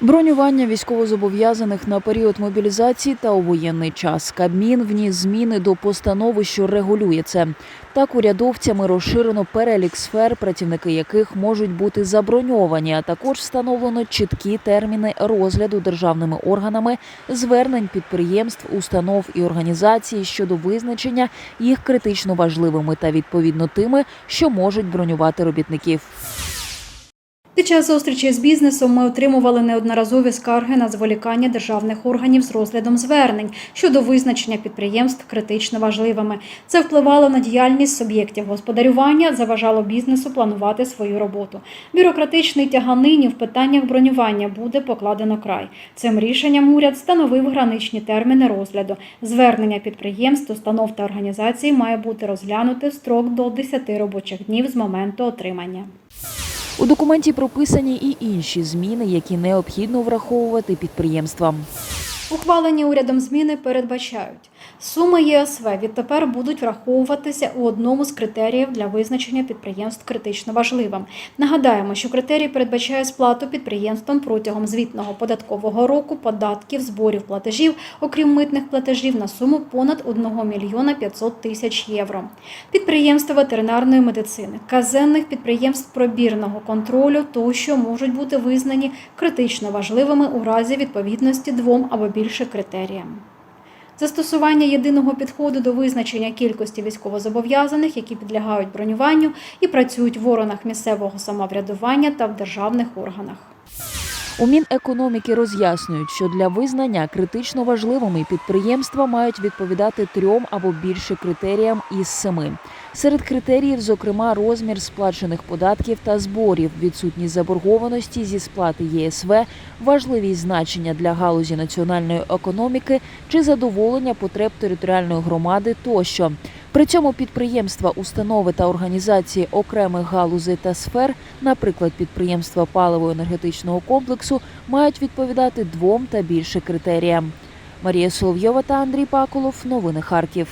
Бронювання військовозобов'язаних на період мобілізації та у воєнний час. Кабмін вніс зміни до постанови, що регулює це. Так, урядовцями розширено перелік сфер, працівники яких можуть бути заброньовані, а також встановлено чіткі терміни розгляду державними органами звернень підприємств, установ і організацій щодо визначення їх критично важливими та відповідно тими, що можуть бронювати робітників. Під час зустрічі з бізнесом ми отримували неодноразові скарги на зволікання державних органів з розглядом звернень щодо визначення підприємств критично важливими. Це впливало на діяльність суб'єктів господарювання, заважало бізнесу планувати свою роботу. Бюрократичний тяганині в питаннях бронювання буде покладено край. Цим рішенням уряд встановив граничні терміни розгляду. Звернення підприємств, установ та організацій має бути розглянуте в строк до 10 робочих днів з моменту отримання. У документі прописані і інші зміни, які необхідно враховувати підприємствам. Ухвалені урядом зміни передбачають, суми ЄСВ відтепер будуть враховуватися у одному з критеріїв для визначення підприємств критично важливим. Нагадаємо, що критерій передбачає сплату підприємствам протягом звітного податкового року податків, зборів платежів, окрім митних платежів, на суму понад 1 мільйона 500 тисяч євро. Підприємства ветеринарної медицини, казенних підприємств пробірного контролю тощо можуть бути визнані критично важливими у разі відповідності двом або більше критеріям. Застосування єдиного підходу до визначення кількості військовозобов'язаних, які підлягають бронюванню і працюють в органах місцевого самоврядування та в державних органах. У Мінекономіки роз'яснюють, що для визнання критично важливими підприємства мають відповідати трьом або більше критеріям із семи. Серед критеріїв, зокрема, розмір сплачених податків та зборів, відсутність заборгованості зі сплати ЄСВ, важливість значення для галузі національної економіки чи задоволення потреб територіальної громади тощо. При цьому підприємства, установи та організації окремих галузей та сфер, наприклад, підприємства паливо-енергетичного комплексу, мають відповідати двом та більше критеріям. Марія Соловйова та Андрій Паколов. Новини Харків.